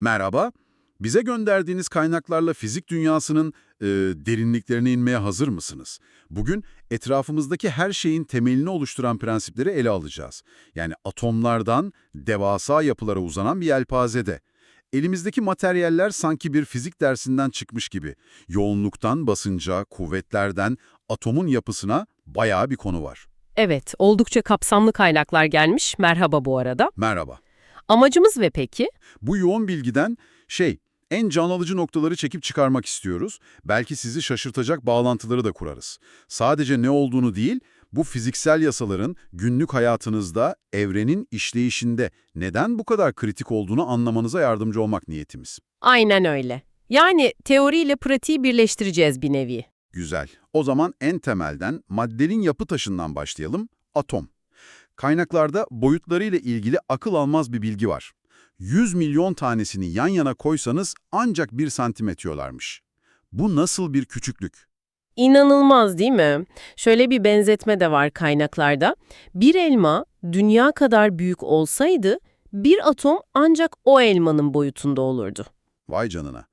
Merhaba. Bize gönderdiğiniz kaynaklarla fizik dünyasının e, derinliklerine inmeye hazır mısınız? Bugün etrafımızdaki her şeyin temelini oluşturan prensipleri ele alacağız. Yani atomlardan devasa yapılara uzanan bir yelpazede. Elimizdeki materyaller sanki bir fizik dersinden çıkmış gibi. Yoğunluktan basınca, kuvvetlerden atomun yapısına bayağı bir konu var. Evet, oldukça kapsamlı kaynaklar gelmiş. Merhaba bu arada. Merhaba. Amacımız ve peki? Bu yoğun bilgiden şey, en can alıcı noktaları çekip çıkarmak istiyoruz. Belki sizi şaşırtacak bağlantıları da kurarız. Sadece ne olduğunu değil, bu fiziksel yasaların günlük hayatınızda, evrenin işleyişinde neden bu kadar kritik olduğunu anlamanıza yardımcı olmak niyetimiz. Aynen öyle. Yani teoriyle pratiği birleştireceğiz bir nevi. Güzel. O zaman en temelden maddenin yapı taşından başlayalım. Atom. Kaynaklarda boyutlarıyla ilgili akıl almaz bir bilgi var. 100 milyon tanesini yan yana koysanız ancak 1 santimetrelarmış. Bu nasıl bir küçüklük? İnanılmaz değil mi? Şöyle bir benzetme de var kaynaklarda. Bir elma dünya kadar büyük olsaydı bir atom ancak o elmanın boyutunda olurdu. Vay canına.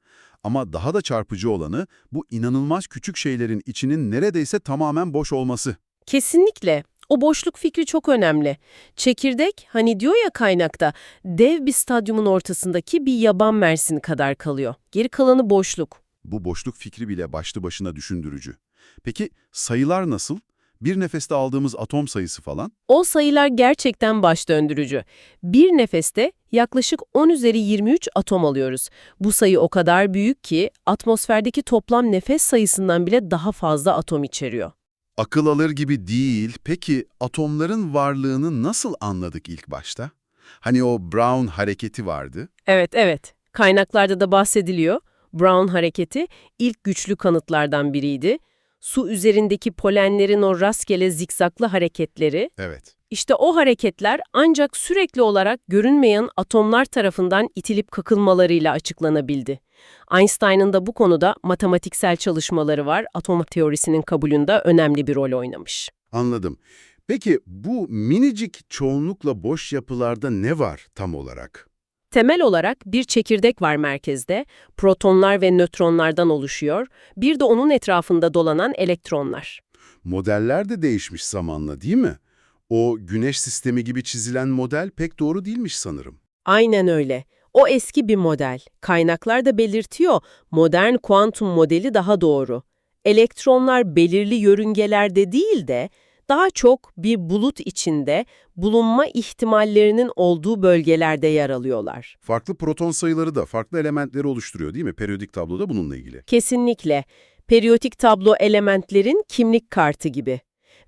Ama daha da çarpıcı olanı bu inanılmaz küçük şeylerin içinin neredeyse tamamen boş olması. Kesinlikle. O boşluk fikri çok önemli. Çekirdek, hani diyor ya kaynakta, dev bir stadyumun ortasındaki bir yaban mersini kadar kalıyor. Geri kalanı boşluk. Bu boşluk fikri bile başlı başına düşündürücü. Peki sayılar nasıl? Bir nefeste aldığımız atom sayısı falan? O sayılar gerçekten baş döndürücü. Bir nefeste yaklaşık 10 üzeri 23 atom alıyoruz. Bu sayı o kadar büyük ki atmosferdeki toplam nefes sayısından bile daha fazla atom içeriyor. Akıl alır gibi değil. Peki atomların varlığını nasıl anladık ilk başta? Hani o Brown hareketi vardı. Evet, evet. Kaynaklarda da bahsediliyor. Brown hareketi ilk güçlü kanıtlardan biriydi. Su üzerindeki polenlerin o rastgele zikzaklı hareketleri, Evet. İşte o hareketler ancak sürekli olarak görünmeyen atomlar tarafından itilip kakılmalarıyla açıklanabildi. Einstein'ın da bu konuda matematiksel çalışmaları var, atom teorisinin kabulünde önemli bir rol oynamış. Anladım. Peki bu minicik çoğunlukla boş yapılarda ne var tam olarak? Temel olarak bir çekirdek var merkezde, protonlar ve nötronlardan oluşuyor, bir de onun etrafında dolanan elektronlar. Modeller de değişmiş zamanla değil mi? O güneş sistemi gibi çizilen model pek doğru değilmiş sanırım. Aynen öyle. O eski bir model. Kaynaklar da belirtiyor, modern kuantum modeli daha doğru. Elektronlar belirli yörüngelerde değil de daha çok bir bulut içinde bulunma ihtimallerinin olduğu bölgelerde yer alıyorlar. Farklı proton sayıları da farklı elementleri oluşturuyor değil mi? Periyodik tabloda bununla ilgili. Kesinlikle. Periyodik tablo elementlerin kimlik kartı gibi.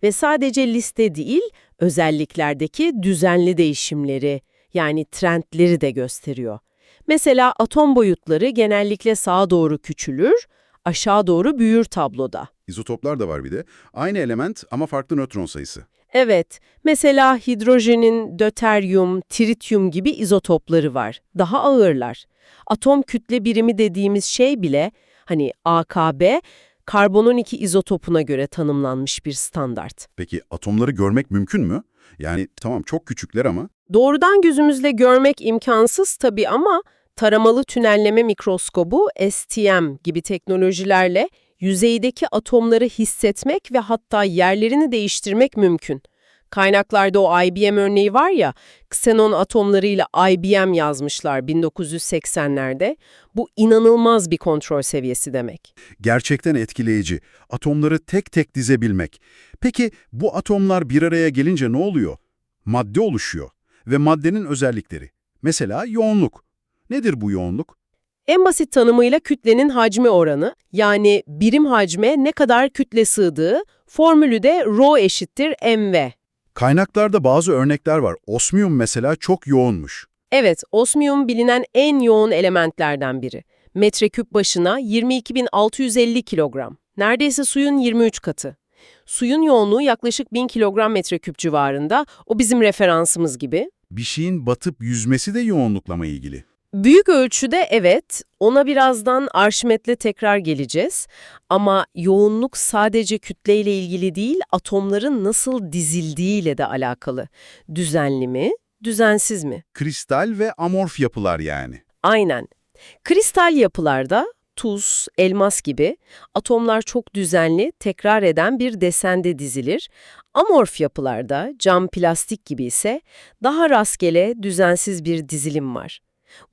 Ve sadece liste değil, özelliklerdeki düzenli değişimleri, yani trendleri de gösteriyor. Mesela atom boyutları genellikle sağa doğru küçülür, aşağı doğru büyür tabloda. İzotoplar da var bir de. Aynı element ama farklı nötron sayısı. Evet, mesela hidrojenin döteryum, trityum gibi izotopları var. Daha ağırlar. Atom kütle birimi dediğimiz şey bile, hani AKB, karbon 12 izotopuna göre tanımlanmış bir standart. Peki atomları görmek mümkün mü? Yani tamam çok küçükler ama Doğrudan gözümüzle görmek imkansız tabii ama taramalı tünelleme mikroskobu, STM gibi teknolojilerle yüzeydeki atomları hissetmek ve hatta yerlerini değiştirmek mümkün. Kaynaklarda o IBM örneği var ya, ksenon atomlarıyla IBM yazmışlar 1980'lerde. Bu inanılmaz bir kontrol seviyesi demek. gerçekten etkileyici. Atomları tek tek dizebilmek. Peki bu atomlar bir araya gelince ne oluyor? Madde oluşuyor ve maddenin özellikleri. Mesela yoğunluk. Nedir bu yoğunluk? En basit tanımıyla kütlenin hacmi oranı, yani birim hacme ne kadar kütle sığdığı, formülü de ρ eşittir mv. Kaynaklarda bazı örnekler var. Osmiyum mesela çok yoğunmuş. Evet, osmiyum bilinen en yoğun elementlerden biri. Metreküp başına 22.650 kilogram. Neredeyse suyun 23 katı. Suyun yoğunluğu yaklaşık 1000 kilogram metreküp civarında. O bizim referansımız gibi. Bir şeyin batıp yüzmesi de yoğunlukla mı ilgili? Büyük ölçüde evet, ona birazdan Arşimet'le tekrar geleceğiz. Ama yoğunluk sadece kütleyle ilgili değil, atomların nasıl dizildiğiyle de alakalı. Düzenli mi, düzensiz mi? Kristal ve amorf yapılar yani. Aynen. Kristal yapılarda tuz, elmas gibi atomlar çok düzenli, tekrar eden bir desende dizilir. Amorf yapılarda cam, plastik gibi ise daha rastgele, düzensiz bir dizilim var.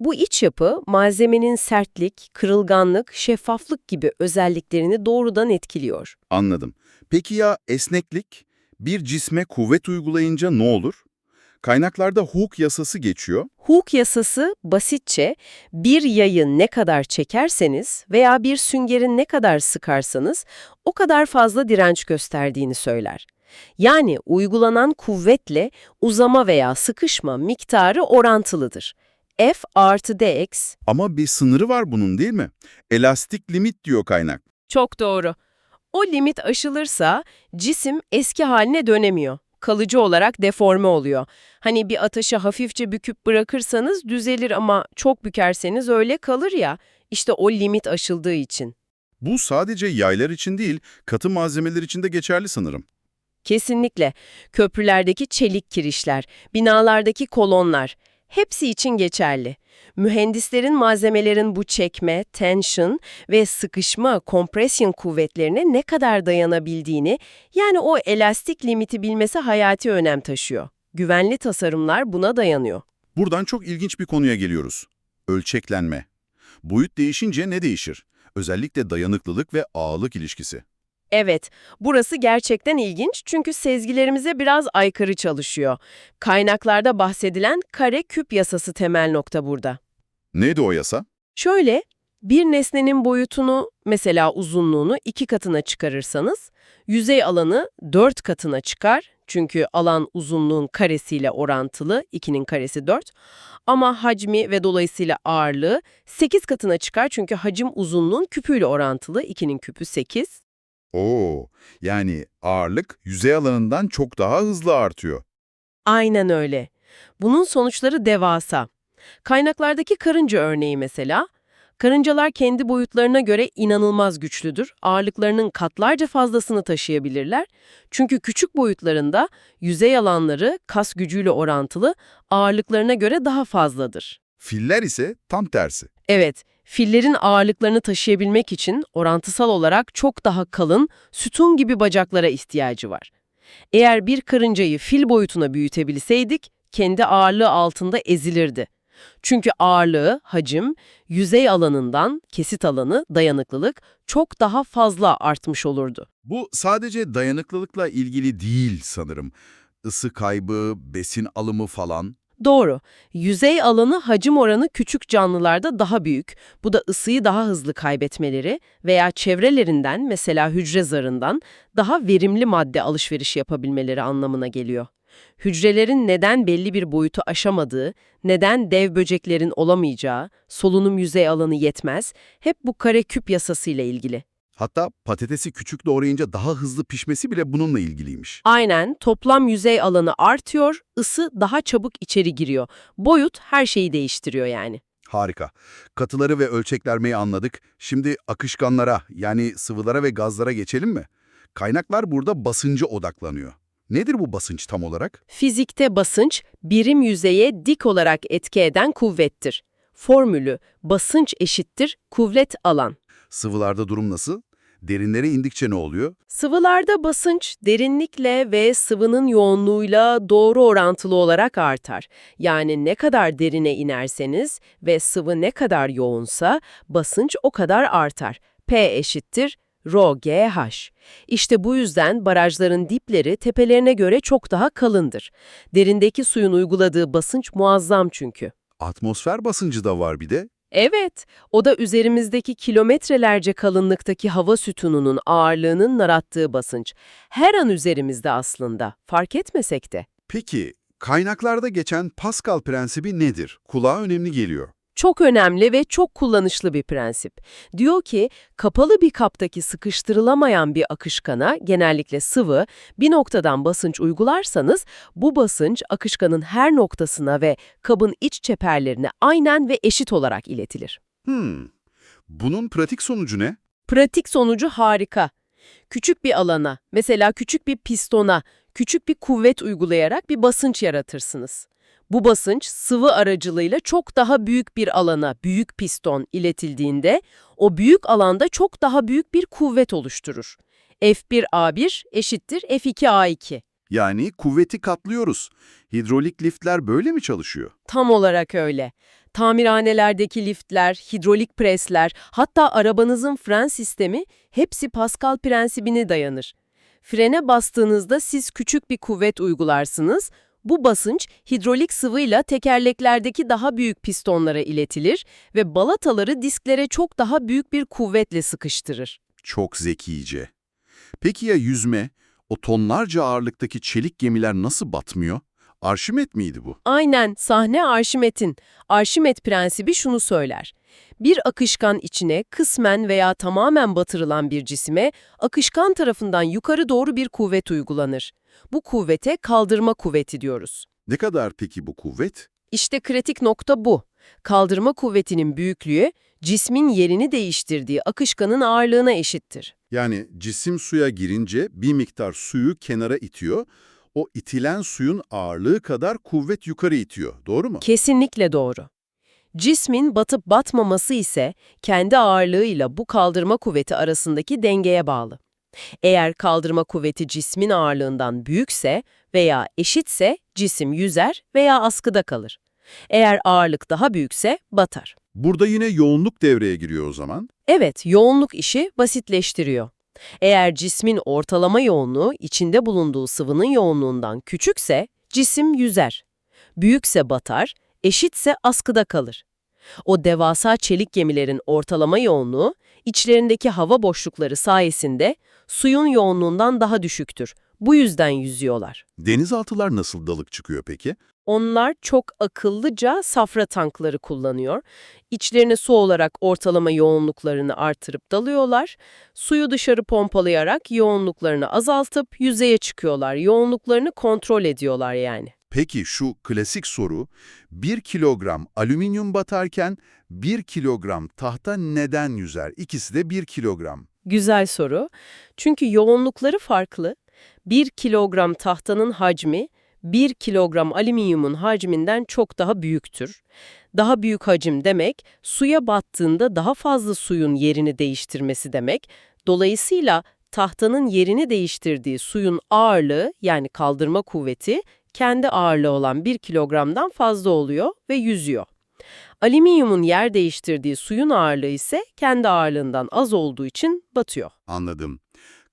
Bu iç yapı malzemenin sertlik, kırılganlık, şeffaflık gibi özelliklerini doğrudan etkiliyor. Anladım. Peki ya esneklik? Bir cisme kuvvet uygulayınca ne olur? Kaynaklarda Hooke yasası geçiyor. Hooke yasası basitçe bir yayı ne kadar çekerseniz veya bir süngeri ne kadar sıkarsanız o kadar fazla direnç gösterdiğini söyler. Yani uygulanan kuvvetle uzama veya sıkışma miktarı orantılıdır. F artı dx Ama bir sınırı var bunun değil mi? Elastik limit diyor kaynak. Çok doğru. O limit aşılırsa cisim eski haline dönemiyor. Kalıcı olarak deforme oluyor. Hani bir ataşı hafifçe büküp bırakırsanız düzelir ama çok bükerseniz öyle kalır ya. İşte o limit aşıldığı için. Bu sadece yaylar için değil, katı malzemeler için de geçerli sanırım. Kesinlikle. Köprülerdeki çelik kirişler, binalardaki kolonlar hepsi için geçerli. Mühendislerin malzemelerin bu çekme, tension ve sıkışma, compression kuvvetlerine ne kadar dayanabildiğini, yani o elastik limiti bilmesi hayati önem taşıyor. Güvenli tasarımlar buna dayanıyor. Buradan çok ilginç bir konuya geliyoruz. Ölçeklenme. Boyut değişince ne değişir? Özellikle dayanıklılık ve ağırlık ilişkisi. Evet, burası gerçekten ilginç çünkü sezgilerimize biraz aykırı çalışıyor. Kaynaklarda bahsedilen kare-küp yasası temel nokta burada. Neydi o yasa? Şöyle, bir nesnenin boyutunu, mesela uzunluğunu iki katına çıkarırsanız, yüzey alanı dört katına çıkar. Çünkü alan uzunluğun karesiyle orantılı, 2'nin karesi 4. Ama hacmi ve dolayısıyla ağırlığı 8 katına çıkar çünkü hacim uzunluğun küpüyle orantılı, 2'nin küpü 8. Oo, yani ağırlık yüzey alanından çok daha hızlı artıyor. Aynen öyle. Bunun sonuçları devasa. Kaynaklardaki karınca örneği mesela, karıncalar kendi boyutlarına göre inanılmaz güçlüdür. Ağırlıklarının katlarca fazlasını taşıyabilirler. Çünkü küçük boyutlarında yüzey alanları kas gücüyle orantılı, ağırlıklarına göre daha fazladır. Filler ise tam tersi. Evet, fillerin ağırlıklarını taşıyabilmek için orantısal olarak çok daha kalın, sütun gibi bacaklara ihtiyacı var. Eğer bir karıncayı fil boyutuna büyütebilseydik, kendi ağırlığı altında ezilirdi. Çünkü ağırlığı, hacim, yüzey alanından, kesit alanı, dayanıklılık çok daha fazla artmış olurdu. Bu sadece dayanıklılıkla ilgili değil sanırım. Isı kaybı, besin alımı falan. Doğru. Yüzey alanı hacim oranı küçük canlılarda daha büyük. Bu da ısıyı daha hızlı kaybetmeleri veya çevrelerinden mesela hücre zarından daha verimli madde alışverişi yapabilmeleri anlamına geliyor. Hücrelerin neden belli bir boyutu aşamadığı, neden dev böceklerin olamayacağı, solunum yüzey alanı yetmez, hep bu kare küp yasasıyla ilgili. Hatta patatesi küçük doğrayınca daha hızlı pişmesi bile bununla ilgiliymiş. Aynen, toplam yüzey alanı artıyor, ısı daha çabuk içeri giriyor. Boyut her şeyi değiştiriyor yani. Harika. Katıları ve ölçeklermeyi anladık. Şimdi akışkanlara yani sıvılara ve gazlara geçelim mi? Kaynaklar burada basınca odaklanıyor. Nedir bu basınç tam olarak? Fizikte basınç, birim yüzeye dik olarak etki eden kuvvettir. Formülü, basınç eşittir kuvvet alan. Sıvılarda durum nasıl? Derinlere indikçe ne oluyor? Sıvılarda basınç derinlikle ve sıvının yoğunluğuyla doğru orantılı olarak artar. Yani ne kadar derine inerseniz ve sıvı ne kadar yoğunsa basınç o kadar artar. P eşittir Rho GH. İşte bu yüzden barajların dipleri tepelerine göre çok daha kalındır. Derindeki suyun uyguladığı basınç muazzam çünkü. Atmosfer basıncı da var bir de. Evet, o da üzerimizdeki kilometrelerce kalınlıktaki hava sütununun ağırlığının narattığı basınç. Her an üzerimizde aslında, fark etmesek de. Peki, kaynaklarda geçen Pascal prensibi nedir? Kulağa önemli geliyor. Çok önemli ve çok kullanışlı bir prensip. Diyor ki, kapalı bir kaptaki sıkıştırılamayan bir akışkana, genellikle sıvı, bir noktadan basınç uygularsanız, bu basınç akışkanın her noktasına ve kabın iç çeperlerine aynen ve eşit olarak iletilir. Hmm. Bunun pratik sonucu ne? Pratik sonucu harika. Küçük bir alana, mesela küçük bir pistona, küçük bir kuvvet uygulayarak bir basınç yaratırsınız. Bu basınç sıvı aracılığıyla çok daha büyük bir alana, büyük piston iletildiğinde o büyük alanda çok daha büyük bir kuvvet oluşturur. F1A1 eşittir F2A2. Yani kuvveti katlıyoruz. Hidrolik liftler böyle mi çalışıyor? Tam olarak öyle. Tamirhanelerdeki liftler, hidrolik presler, hatta arabanızın fren sistemi hepsi Pascal prensibine dayanır. Frene bastığınızda siz küçük bir kuvvet uygularsınız. Bu basınç hidrolik sıvıyla tekerleklerdeki daha büyük pistonlara iletilir ve balataları disklere çok daha büyük bir kuvvetle sıkıştırır. Çok zekice. Peki ya yüzme? O tonlarca ağırlıktaki çelik gemiler nasıl batmıyor? Arşimet miydi bu? Aynen sahne Arşimet'in. Arşimet prensibi şunu söyler. Bir akışkan içine kısmen veya tamamen batırılan bir cisime akışkan tarafından yukarı doğru bir kuvvet uygulanır. Bu kuvvete kaldırma kuvveti diyoruz. Ne kadar peki bu kuvvet? İşte kritik nokta bu. Kaldırma kuvvetinin büyüklüğü cismin yerini değiştirdiği akışkanın ağırlığına eşittir. Yani cisim suya girince bir miktar suyu kenara itiyor, o itilen suyun ağırlığı kadar kuvvet yukarı itiyor, doğru mu? Kesinlikle doğru. Cismin batıp batmaması ise kendi ağırlığıyla bu kaldırma kuvveti arasındaki dengeye bağlı. Eğer kaldırma kuvveti cismin ağırlığından büyükse veya eşitse cisim yüzer veya askıda kalır. Eğer ağırlık daha büyükse batar. Burada yine yoğunluk devreye giriyor o zaman. Evet, yoğunluk işi basitleştiriyor. Eğer cismin ortalama yoğunluğu içinde bulunduğu sıvının yoğunluğundan küçükse cisim yüzer. Büyükse batar, eşitse askıda kalır. O devasa çelik gemilerin ortalama yoğunluğu içlerindeki hava boşlukları sayesinde suyun yoğunluğundan daha düşüktür. Bu yüzden yüzüyorlar. Denizaltılar nasıl dalık çıkıyor peki? Onlar çok akıllıca safra tankları kullanıyor. İçlerine su olarak ortalama yoğunluklarını artırıp dalıyorlar. Suyu dışarı pompalayarak yoğunluklarını azaltıp yüzeye çıkıyorlar. Yoğunluklarını kontrol ediyorlar yani. Peki şu klasik soru, 1 kilogram alüminyum batarken 1 kilogram tahta neden yüzer? İkisi de 1 kilogram. Güzel soru. Çünkü yoğunlukları farklı. 1 kilogram tahtanın hacmi 1 kilogram alüminyumun hacminden çok daha büyüktür. Daha büyük hacim demek, suya battığında daha fazla suyun yerini değiştirmesi demek. Dolayısıyla tahtanın yerini değiştirdiği suyun ağırlığı yani kaldırma kuvveti kendi ağırlığı olan 1 kilogramdan fazla oluyor ve yüzüyor. Alüminyumun yer değiştirdiği suyun ağırlığı ise kendi ağırlığından az olduğu için batıyor. Anladım.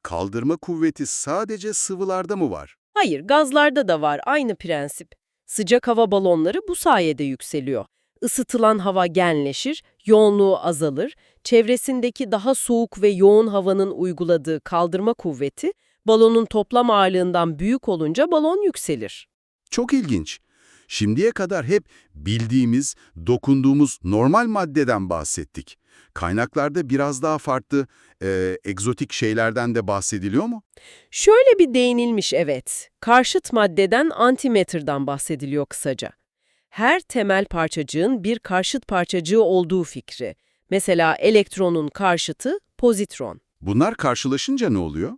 Kaldırma kuvveti sadece sıvılarda mı var? Hayır, gazlarda da var aynı prensip. Sıcak hava balonları bu sayede yükseliyor. Isıtılan hava genleşir, yoğunluğu azalır, çevresindeki daha soğuk ve yoğun havanın uyguladığı kaldırma kuvveti, balonun toplam ağırlığından büyük olunca balon yükselir. Çok ilginç. Şimdiye kadar hep bildiğimiz, dokunduğumuz normal maddeden bahsettik. Kaynaklarda biraz daha farklı, e, egzotik şeylerden de bahsediliyor mu? Şöyle bir değinilmiş evet. Karşıt maddeden antimatter'dan bahsediliyor kısaca. Her temel parçacığın bir karşıt parçacığı olduğu fikri. Mesela elektronun karşıtı pozitron. Bunlar karşılaşınca ne oluyor?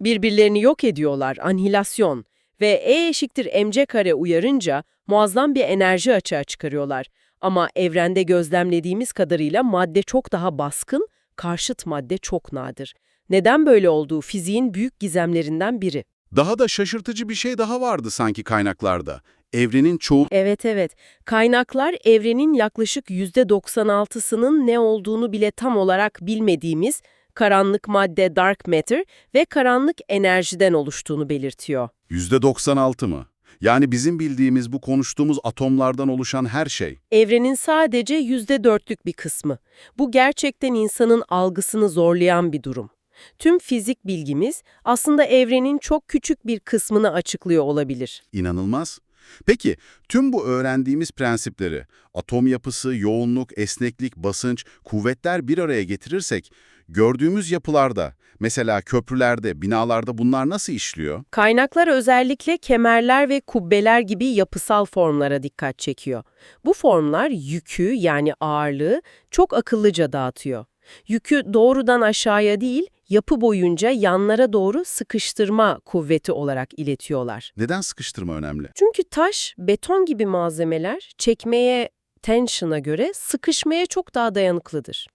Birbirlerini yok ediyorlar, anhilasyon ve E eşittir mc kare uyarınca muazzam bir enerji açığa çıkarıyorlar. Ama evrende gözlemlediğimiz kadarıyla madde çok daha baskın, karşıt madde çok nadir. Neden böyle olduğu fiziğin büyük gizemlerinden biri. Daha da şaşırtıcı bir şey daha vardı sanki kaynaklarda. Evrenin çoğu Evet evet, kaynaklar evrenin yaklaşık %96'sının ne olduğunu bile tam olarak bilmediğimiz karanlık madde dark matter ve karanlık enerjiden oluştuğunu belirtiyor. %96 mı? Yani bizim bildiğimiz bu konuştuğumuz atomlardan oluşan her şey. Evrenin sadece %4'lük bir kısmı. Bu gerçekten insanın algısını zorlayan bir durum. Tüm fizik bilgimiz aslında evrenin çok küçük bir kısmını açıklıyor olabilir. İnanılmaz. Peki, tüm bu öğrendiğimiz prensipleri, atom yapısı, yoğunluk, esneklik, basınç, kuvvetler bir araya getirirsek, gördüğümüz yapılarda, mesela köprülerde, binalarda bunlar nasıl işliyor? Kaynaklar özellikle kemerler ve kubbeler gibi yapısal formlara dikkat çekiyor. Bu formlar yükü yani ağırlığı çok akıllıca dağıtıyor. Yükü doğrudan aşağıya değil, yapı boyunca yanlara doğru sıkıştırma kuvveti olarak iletiyorlar. Neden sıkıştırma önemli? Çünkü taş, beton gibi malzemeler çekmeye, tension'a göre sıkışmaya çok daha dayanıklıdır.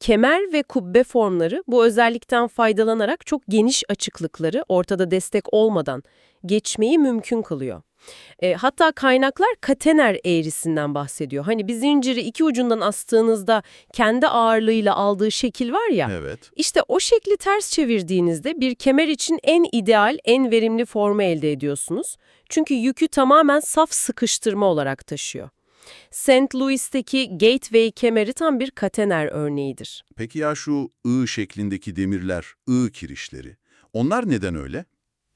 Kemer ve kubbe formları bu özellikten faydalanarak çok geniş açıklıkları ortada destek olmadan geçmeyi mümkün kılıyor. E, hatta kaynaklar katener eğrisinden bahsediyor. Hani bir zinciri iki ucundan astığınızda kendi ağırlığıyla aldığı şekil var ya. Evet. İşte o şekli ters çevirdiğinizde bir kemer için en ideal, en verimli formu elde ediyorsunuz. Çünkü yükü tamamen saf sıkıştırma olarak taşıyor. St. Louis'teki Gateway kemeri tam bir katener örneğidir. Peki ya şu I şeklindeki demirler, I kirişleri. Onlar neden öyle?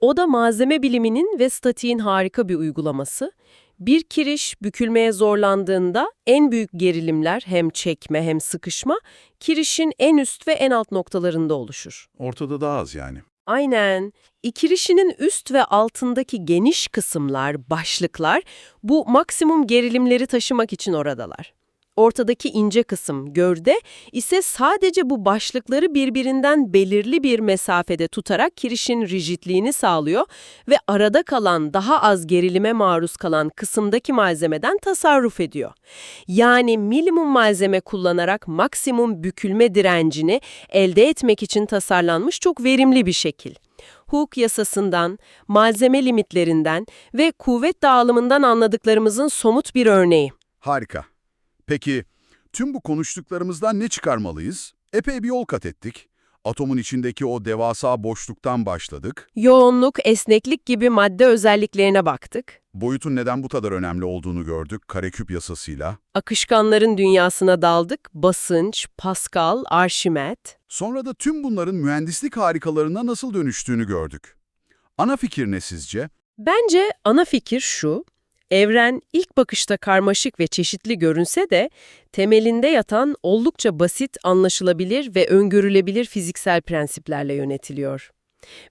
O da malzeme biliminin ve statiğin harika bir uygulaması. Bir kiriş bükülmeye zorlandığında en büyük gerilimler hem çekme hem sıkışma kirişin en üst ve en alt noktalarında oluşur. Ortada daha az yani. Aynen. İkirişinin üst ve altındaki geniş kısımlar, başlıklar bu maksimum gerilimleri taşımak için oradalar. Ortadaki ince kısım, gövde ise sadece bu başlıkları birbirinden belirli bir mesafede tutarak kirişin rigidliğini sağlıyor ve arada kalan, daha az gerilime maruz kalan kısımdaki malzemeden tasarruf ediyor. Yani minimum malzeme kullanarak maksimum bükülme direncini elde etmek için tasarlanmış çok verimli bir şekil. Hooke yasasından, malzeme limitlerinden ve kuvvet dağılımından anladıklarımızın somut bir örneği. Harika. Peki tüm bu konuştuklarımızdan ne çıkarmalıyız? Epey bir yol kat ettik. Atomun içindeki o devasa boşluktan başladık. Yoğunluk, esneklik gibi madde özelliklerine baktık. Boyutun neden bu kadar önemli olduğunu gördük kareküp yasasıyla. Akışkanların dünyasına daldık. Basınç, Pascal, Arşimet. Sonra da tüm bunların mühendislik harikalarına nasıl dönüştüğünü gördük. Ana fikir ne sizce? Bence ana fikir şu. Evren ilk bakışta karmaşık ve çeşitli görünse de temelinde yatan oldukça basit, anlaşılabilir ve öngörülebilir fiziksel prensiplerle yönetiliyor.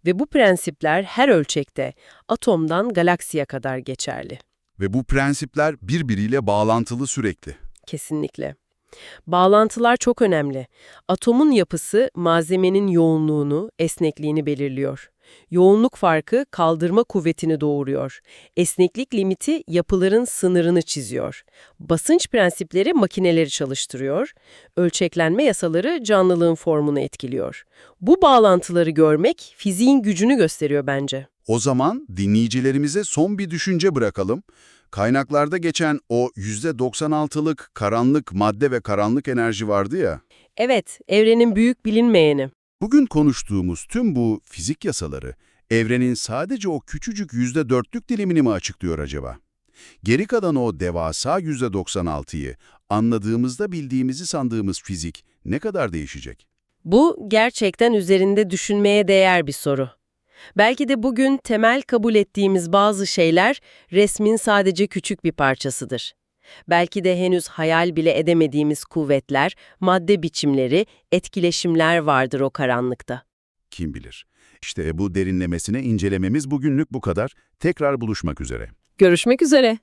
Ve bu prensipler her ölçekte atomdan galaksiye kadar geçerli. Ve bu prensipler birbiriyle bağlantılı sürekli. Kesinlikle. Bağlantılar çok önemli. Atomun yapısı malzemenin yoğunluğunu, esnekliğini belirliyor. Yoğunluk farkı kaldırma kuvvetini doğuruyor. Esneklik limiti yapıların sınırını çiziyor. Basınç prensipleri makineleri çalıştırıyor. Ölçeklenme yasaları canlılığın formunu etkiliyor. Bu bağlantıları görmek fiziğin gücünü gösteriyor bence. O zaman dinleyicilerimize son bir düşünce bırakalım. Kaynaklarda geçen o %96'lık karanlık madde ve karanlık enerji vardı ya. Evet, evrenin büyük bilinmeyeni. Bugün konuştuğumuz tüm bu fizik yasaları evrenin sadece o küçücük %4'lük dilimini mi açıklıyor acaba? Geri kalan o devasa %96'yı anladığımızda bildiğimizi sandığımız fizik ne kadar değişecek? Bu gerçekten üzerinde düşünmeye değer bir soru. Belki de bugün temel kabul ettiğimiz bazı şeyler resmin sadece küçük bir parçasıdır. Belki de henüz hayal bile edemediğimiz kuvvetler, madde biçimleri, etkileşimler vardır o karanlıkta. Kim bilir? İşte bu derinlemesine incelememiz bugünlük bu kadar. Tekrar buluşmak üzere. Görüşmek üzere.